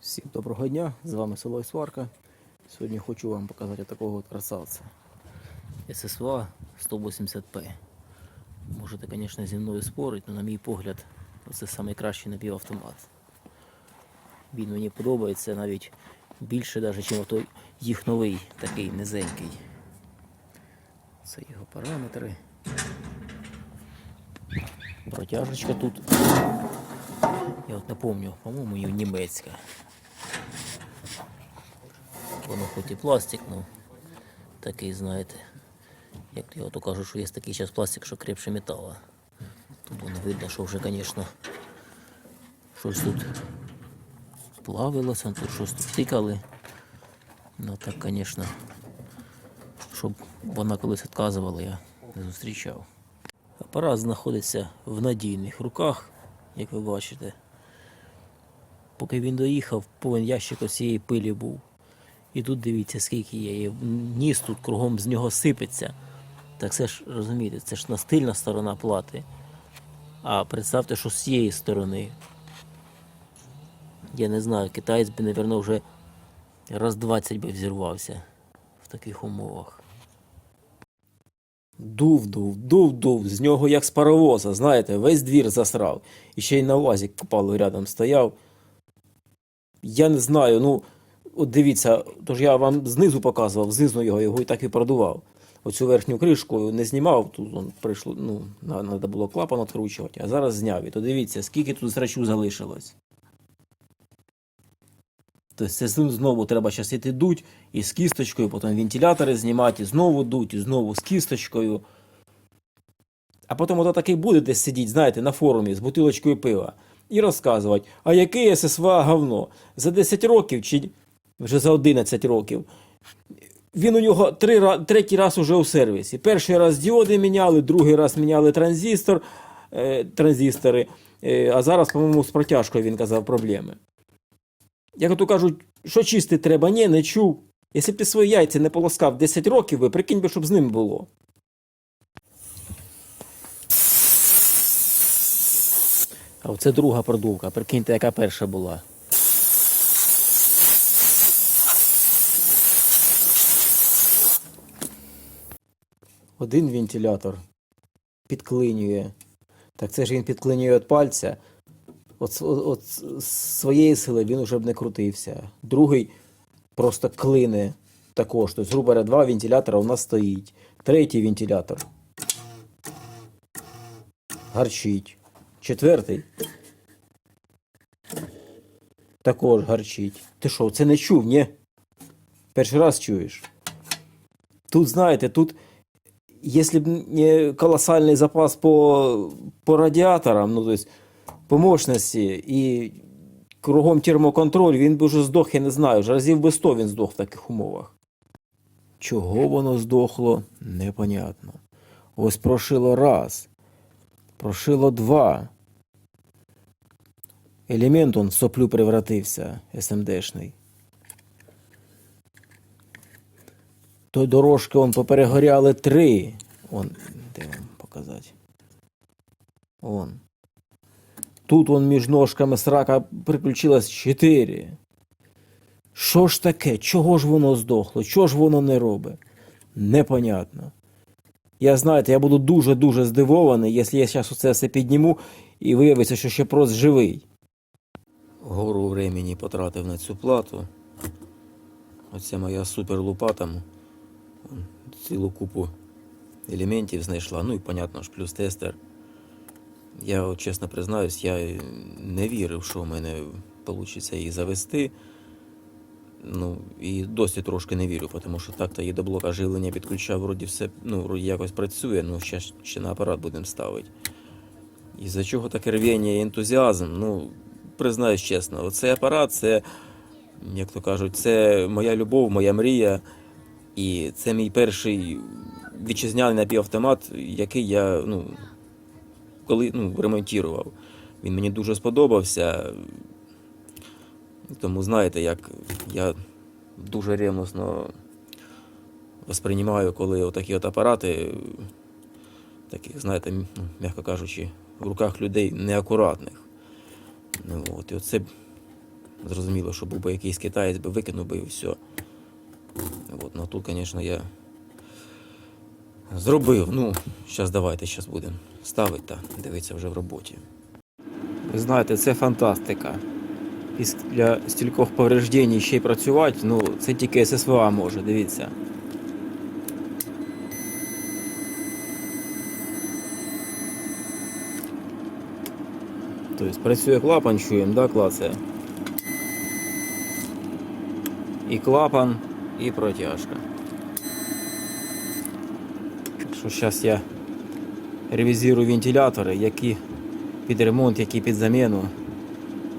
Всім доброго дня, з вами село Сварка. Сьогодні хочу вам показати такого от красавця. ССВА 180П. Можете, звісно, зі мною спорити, але на мій погляд, це найкращий напівавтомат. Він мені подобається навіть більше, ніж той їх новий, такий низенький. Це його параметри. Протяжечка тут. Я от не пам'ятаю, по-моєму, німецька. Воно хоч і пластик, ну такий, знаєте. Як я то кажу, що є такий зараз пластик, що крепше металу. Тут воно видно, що вже, звісно, щось тут плавилося, тут щось тут тикали. Ну так, звісно, щоб вона колись відказувала, я не зустрічав. Апарат знаходиться в надійних руках, як ви бачите. Поки він доїхав, повен ящик цієї пилі був. І тут дивіться, скільки є. І ніс тут кругом з нього сипеться. Так це ж розумієте, це ж настильна сторона плати. А представте, що з цієї сторони. Я не знаю, китаєць би, напевно, вже раз 20 би взірвався в таких умовах. Дув, дув, дув, дув, з нього як з паровоза, знаєте, весь двір засрав. І ще й на УАЗі купало рядом стояв. Я не знаю, ну, от дивіться, тож я вам знизу показував, знизу його, його і так і продував. Оцю верхню кришку не знімав, тут он прийшло, ну, треба було клапан відкручувати, а зараз зняв. І то дивіться, скільки тут зрачу залишилось. Тобто це знову треба зараз іти дуть і з кісточкою, потім вентилятори знімати, і знову дуть, і знову з кісточкою. А потім ото такий буде десь сидіти, знаєте, на форумі з бутилочкою пива і розказувати, а який ССВА говно. За 10 років чи вже за 11 років. Він у нього три, третій раз уже у сервісі. Перший раз діоди міняли, другий раз міняли транзистор, е, транзистори, е, а зараз, по-моєму, з протяжкою він казав проблеми. Як то кажуть, що чистити треба, ні, не чув. Якщо б ти свої яйця не полоскав 10 років, би, прикинь би, щоб з ним було. А оце друга продувка. Прикиньте, яка перша була. Один вентилятор підклинює. Так це ж він підклинює від пальця. От, от, от своєї сили він уже б не крутився. Другий просто клине також. Тобто, грубо говоря, два вентилятора у нас стоїть. Третій вентилятор. Гарчить. Четвертий. Також гарчить. Ти що, це не чув, ні? Перший раз чуєш. Тут, знаєте, тут, якщо б не колосальний запас по, по радіаторам, ну, то есть, по мощності і кругом термоконтроль, він би вже здох, я не знаю, вже разів би 100 він здох в таких умовах. Чого воно здохло, непонятно. Ось прошило раз, прошило два. Елемент он в соплю превратився, СМДшний. То дорожки он поперегоряли три. Он, де вам показати? Он. Тут вон між ножками срака приключилось чотири. Що ж таке? Чого ж воно здохло? Чого ж воно не робить? Непонятно. Я знаєте, я буду дуже-дуже здивований, якщо я зараз оце все підніму і виявиться, що ще просто живий. Гору времени потратив на цю плату. Оце моя супер лопата. Цілу купу елементів знайшла. Ну і, понятно ж, плюс тестер. Я от, чесно признаюсь, я не вірив, що в мене вийде її завести. Ну, і досі трошки не вірю, тому що так-то її до блока живлення підключав, вроді все ну, вроді якось працює, ну ще, ще на апарат будемо ставити. І за чого таке рвіння і ентузіазм? Ну, признаюсь чесно, оцей апарат, це, як то кажуть, це моя любов, моя мрія. І це мій перший вітчизняний напівавтомат, який я ну, коли ну, ремонтував. Він мені дуже сподобався. Тому знаєте, як я дуже ревносно восприймаю, коли отакі от апарати, таких, знаєте, ну, м'яко кажучи, в руках людей неакуратних. Ну, от, і оце Зрозуміло, що був би якийсь китаєць би викинув би і все. От, ну тут, звісно, я зробив. Ну, зараз давайте зараз будемо ставити та дивитися вже в роботі. Ви знаєте, це фантастика. Після стількох повреждень ще й працювати, ну, це тільки ССВА може, дивіться. Тобто працює клапан, чуємо, да, клацає. І клапан, і протяжка. Що зараз я ревізірую вентилятори, які під ремонт, які під заміну.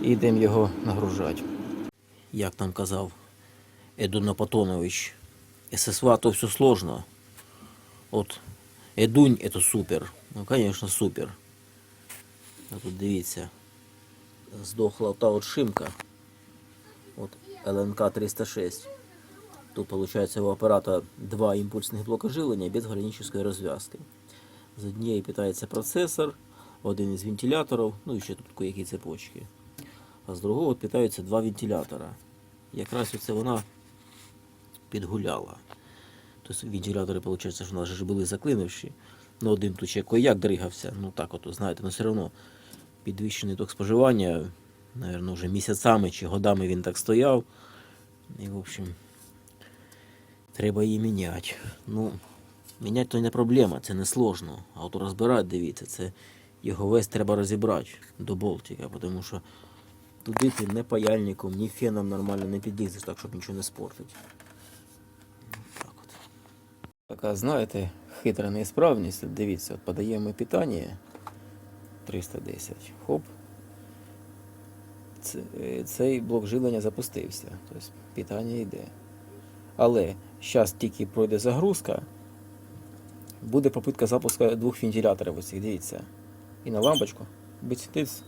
І йдемо його нагружати. Як там казав Едун Апатонович, ССВА то все сложно. От Едунь это супер. Ну, конечно, супер. А тут дивіться, здохла та от шимка. От ЛНК 306. Тут виходить у апарата два імпульсних блока жилення без гармонічної розв'язки. З однієї питається процесор, один із вентиляторів, ну і ще тут які цепочки. А з другого питаються два вентилятора. Якраз оце вона підгуляла. Тобто вентилятори, виходить, що нас же були заклинивші. Ну, один тут ще як дригався, ну так от, знаєте, ну все одно підвищений ток споживання, мабуть, вже місяцями чи годами він так стояв. І, в общем, треба її міняти. Ну, міняти то не проблема, це не сложно. А от розбирати, дивіться, це його весь треба розібрати до болтика, тому що туди ти не паяльником, ні феном нормально не підлізеш, так щоб нічого не спортить. Так от. Така, знаєте, хитра неісправність. Дивіться, от подаємо питання 310. Хоп. Е, Цей блок живлення запустився. Тобто питання йде. Але зараз тільки пройде загрузка, буде попитка запуску двох вентиляторів оцих, дивіться. І на лампочку. Бить тиц.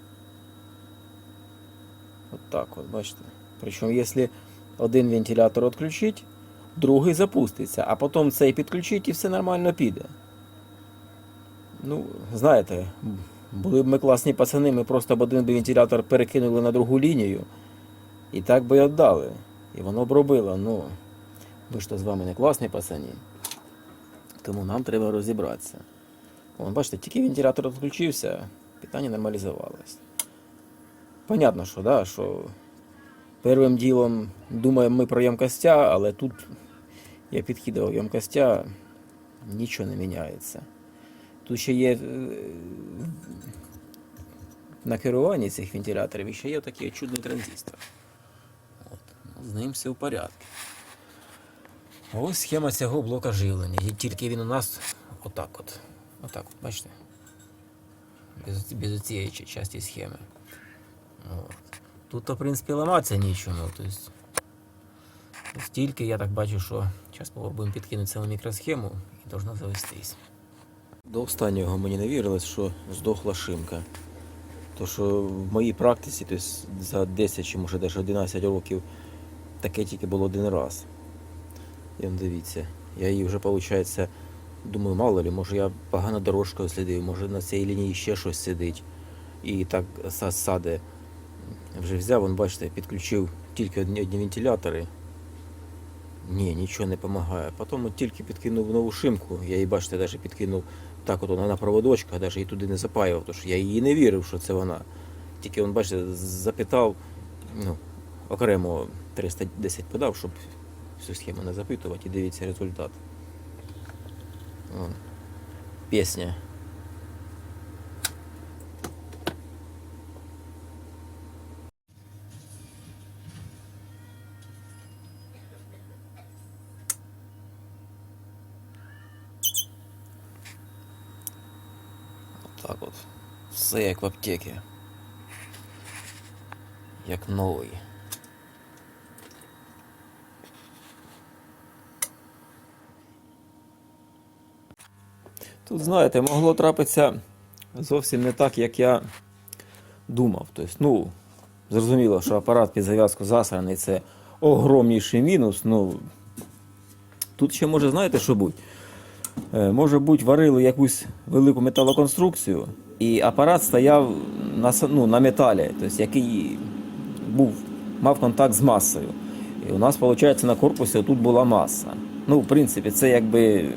От так от, бачите. Причому, якщо один вентилятор відключить, другий запуститься, а потім цей підключить і все нормально піде. Ну, знаєте, були б ми класні пацани, ми просто б один вентилятор перекинули на другу лінію і так би й віддали. І воно б робило. Ну, ми ж то з вами не класні пацані. Тому нам треба розібратися. Вон, бачите, тільки вентилятор відключився, питання нормалізувалось. Понятно, що, да, що первим ділом думаємо ми про ємкостя, але тут я підкидав ємкостя, нічого не міняється. Тут ще є е, на керуванні цих вентиляторів ще є такий чудний транзистор. От. З ним все в порядку. Ось схема цього блока живлення. І тільки він у нас отак от. Отак от, бачите? Без, без цієї часті схеми. От. Тут, в принципі, ламатися нічого. Ну, тобто, стільки я так бачу, що зараз спробуємо підкинути цілу мікросхему і должна завестись. До останнього мені не вірилось, що здохла шимка. То що в моїй практиці, тобто за 10 чи може навіть 11 років, таке тільки було один раз. І он дивіться, я її вже, виходить, думаю, мало ли, може я погано дорожкою слідив, може на цій лінії ще щось сидить. І так са- саде. Вже взяв, он, бачите, підключив тільки одні, одні вентилятори. Ні, нічого не допомагає. Потім тільки підкинув нову шимку, я її, бачите, навіть підкинув так от вона на проводочках, навіть її туди не запаював, тому що я її не вірив, що це вона. Тільки он, бачите, запитав, ну, окремо 310 подав, щоб всю схему не запитувати, і дивіться результат. Вон. Пісня. Так от. Все як в аптеці. Як новий. Тут, знаєте, могло трапитися зовсім не так, як я думав. Тобто, ну, зрозуміло, що апарат під зав'язку засраний це огромніший мінус. Ну, тут ще може, знаєте, що бути? Е, Може бути, варили якусь велику металоконструкцію, і апарат стояв на, ну, на металі, тобто, який був мав контакт з масою. І у нас, виходить, на корпусі тут була маса. Ну, в принципі, це якби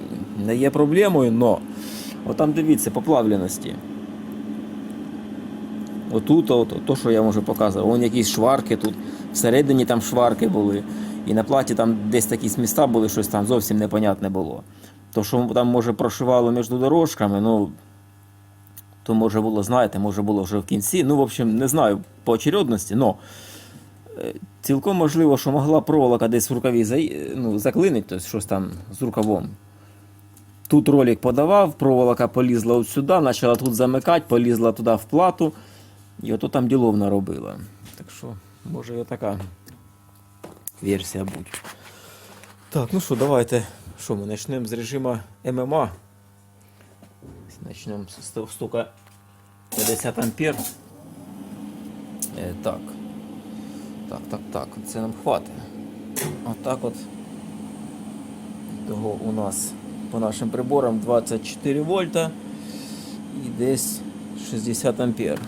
не є проблемою, але от там дивіться, по плавленості. Отут, от, то, що я можу показувати, вон якісь шварки тут, всередині там шварки були. І на платі там десь якісь міста були, щось там зовсім непонятне було. То, що там, може, прошивало між дорожками, ну, то може було, знаєте, може було вже в кінці. Ну, в общем, не знаю по очередності, але цілком можливо, що могла проволока десь в рукаві за- ну, заклинити, тобто щось там з рукавом. Тут ролик подавав, проволока полізла от сюди, почала тут замикати, полізла туди в плату. І ото там ділов наробила. Так що, може і така версія бути. Так, ну що, давайте. Що ми почнемо з режиму ММА. Почнемо з ст- стука 50 ампер. Е, так. Так, так, так. Це нам хватить. Отак от. Того у нас по нашим приборам 24 вольта і десь 60 ампер.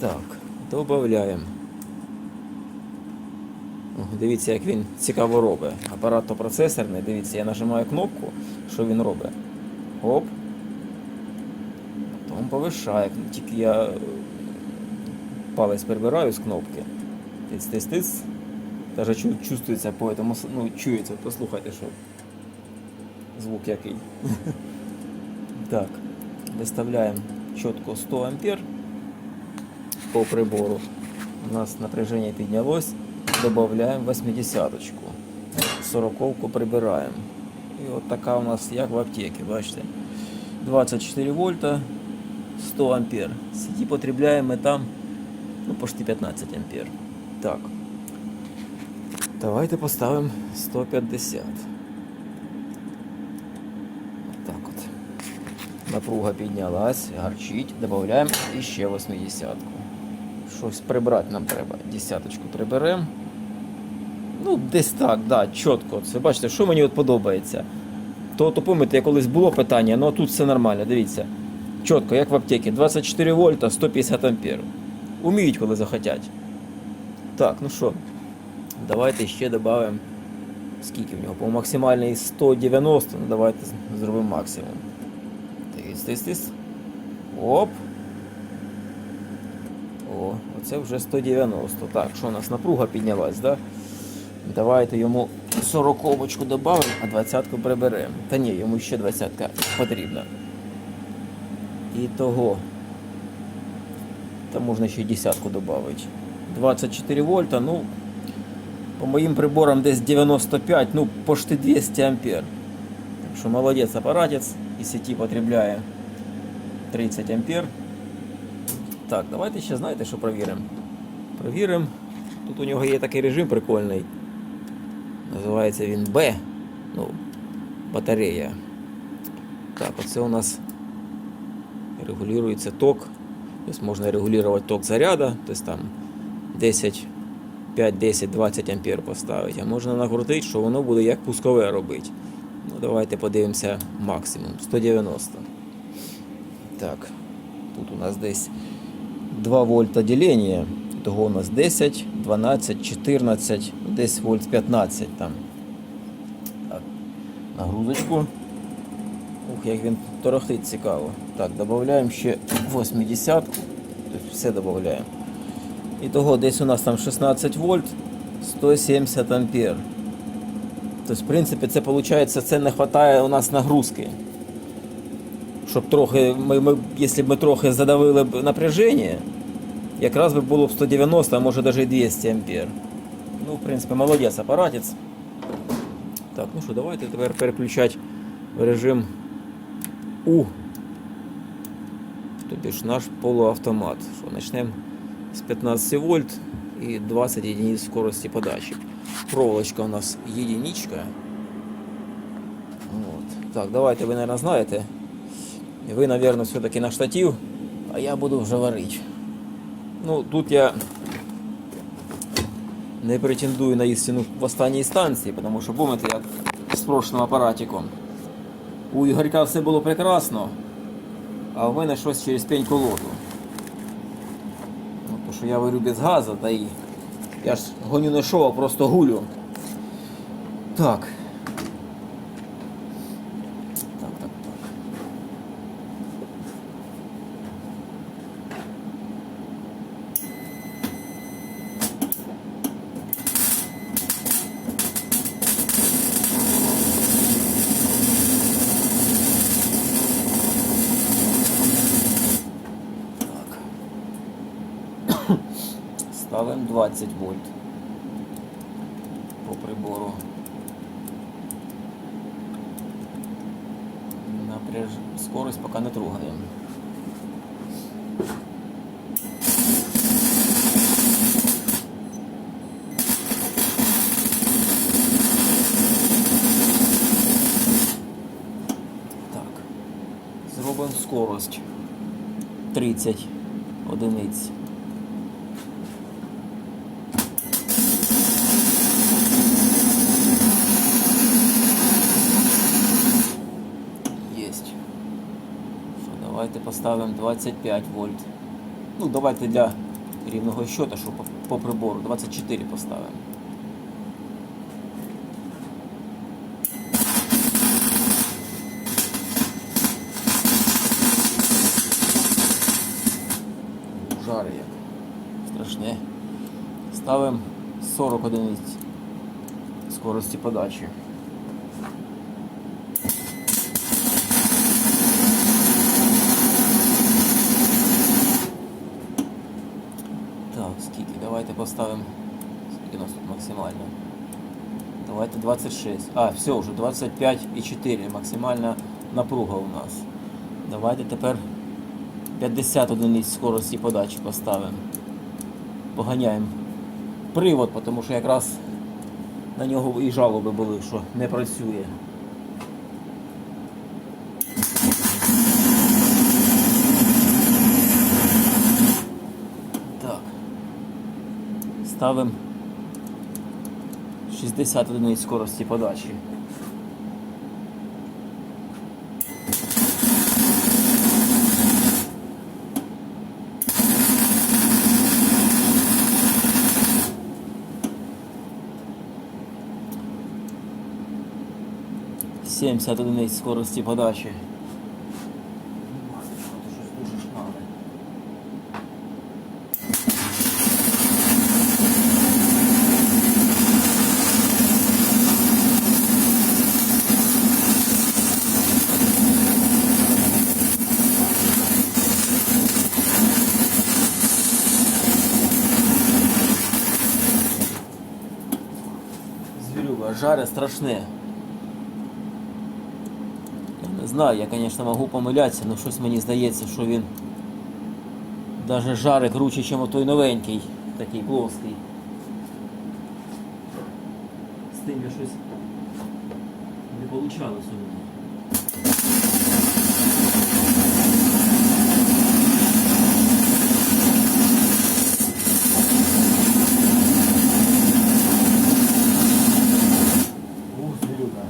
Так, додаємо. Дивіться, як він цікаво робить. Апарат процесорний, дивіться, я нажимаю кнопку, що він робить. Оп. Потім повишає. Тільки я палець прибираю з кнопки. Тиц, тиц, тиц. Даже чу- чувствується по этому, с- ну, чується, послухайте, що звук який. Так, виставляємо чітко 100 ампер по прибору. У нас напряжение піднялось, додаємо 80-очку. 40-ку прибираємо. І от така у нас як в аптеці, бачите. 24 вольта, 100 ампер. Сети потребляємо ми там ну, почти 15 ампер. Так. Давайте поставимо 150. Так от. Напруга піднялась, гарчить, додаємо іще 80. Щось прибрати нам треба. Десяточку приберемо. Ну, десь так, да, чітко. Це бачите, що мені от подобається. То, то пам'ятаєте, колись було питання, ну а тут все нормально, дивіться. Чітко, як в аптеці, 24 вольта, 150 ампер. Уміють, коли захотять. Так, ну що, давайте ще додамо. Скільки в нього? По максимальній 190, ну давайте зробимо максимум. Тис, тис, тис. Оп. О, оце вже 190. Так, що у нас напруга піднялась, да? Давайте йому 40 очку додамо, а 20-ку приберемо. Та ні, йому ще 20 потрібна. І того. Та можна ще й десятку додати. 24 вольта, ну, по моїм приборам десь 95, ну, почти 200 ампер. Так що молодець апаратець і сеті потребляє 30 ампер. Так, давайте ще знаєте, що провіримо. Провіримо. Тут у нього є такий режим прикольний. Називається він B. Ну, батарея. Так, оце у нас регулюється ток. Тобто можна регулювати ток заряду, тобто там 10, 5, 10, 20 ампер поставити. А можна накрутити, що воно буде як пускове робити. Ну, давайте подивимося максимум. 190. Так, тут у нас десь 2 вольта ділення. Того у нас 10, 12, 14, десь вольт 15 там. Так, нагрузочку. Ух, як він торохтить цікаво. Так, додаємо ще 80. Тобто все додаємо. І того десь у нас там 16 вольт, 170 ампер. Тобто, в принципі, це виходить, це не вистачає у нас нагрузки. Щоб трохи, ми, ми, якщо б ми трохи задавили б напряження, якраз би було б 190, а може навіть і 200 ампер. Ну, в принципі, молодець апаратець. Так, ну що, давайте тепер переключати в режим У. Тобі ж наш полуавтомат. Що, почнемо з 15 вольт і 20 единиць скорості подачі. Проволочка у нас единичка. Вот. Так, давайте ви, наверное, знаєте. Ви, наверное, все-таки на штатив, а я буду вже варити. Ну, тут я не претендую на істину в останній станції, тому що пам'ятаєте, як з прошлим апаратиком. У Ігорька все було прекрасно, а в мене щось через пень колоду. Тому то що я варю без газу, та і я ж гоню не шов, а просто гулю. Так, так, так. Так. Ставимо 20 вольт по прибору. Напряж... Скорость пока не трогаем. Так. Зробимо скорость 30 одиниць. Есть. Що, давайте поставимо 25 вольт. Ну, давайте для рівного щота, що по, прибору 24 поставимо. Жари як. Страшне. Ставимо 40 одиниць скорості подачі. Давайте поставимо. Скільки у нас тут максимально? Давайте 26. А, все, вже 25,4 максимальна напруга у нас. Давайте тепер 50 одиниць скорості подачі поставимо. Поганяємо привод, тому що якраз на нього і жалоби були, що не працює. Ставимо 60 одиниць скорості подачі. Сімдесят одиниць скорості подачі. Щось дуже шмале. Звірюга, жаре страшне. Я не знаю, я, конечно, можу помилятися, але щось мені здається, що він даже жаре круче, ніж той новенький, такий плоский. З тим я щось не получалось у мене. Ух, звірюга.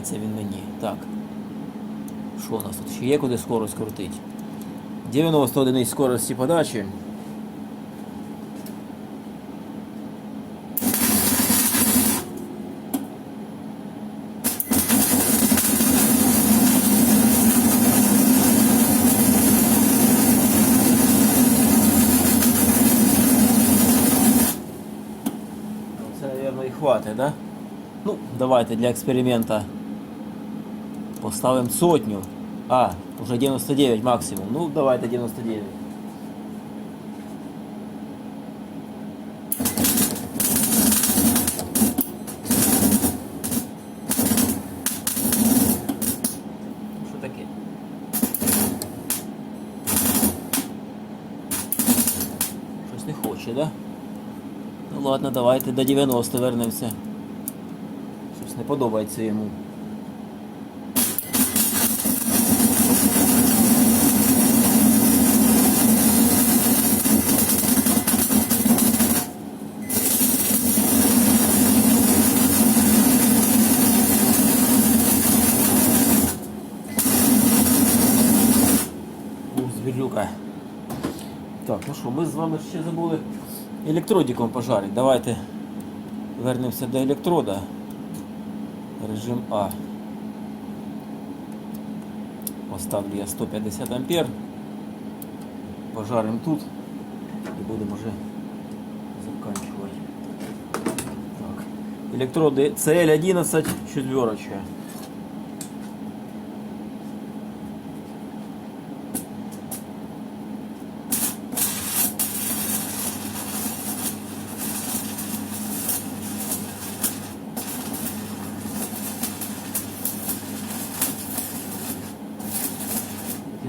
Подобається він мені. Так. Що у нас тут? Ще є куди скорость крутить? 90 одиниць скорості подачі. Ну, Це, мабуть, і хватить, да? Ну, давайте для експеримента поставимо сотню. А, уже 99 максимум. Ну, давайте 99. Що таке? Щось не хоче, да? Ну ладно, давайте до 90 вернемося. Щось не подобається йому. Вами ще забули електродиком пожарити. Давайте вернемося до електрода. Режим А. Поставлю я 150 ампер. Пожарим тут і будемо вже заканчивать. Так. Электроды CL11 четверочка.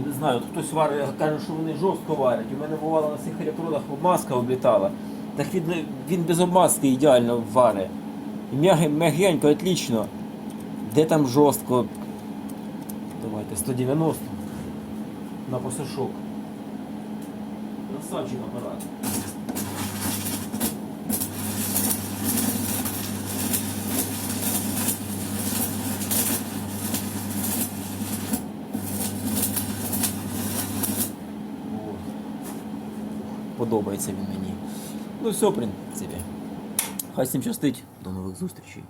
Не знаю, хтось варить, каже, що вони жорстко варять. У мене бувало на цих електродах обмазка облітала. Так він, він без обмазки ідеально варить. М'ягенько, отлично. Де там жорстко? Давайте 190 на посушок. Красавчик апарат. От. Подобається він мені. Ну все, в принципі. Хай всім щастить. До нових зустрічей.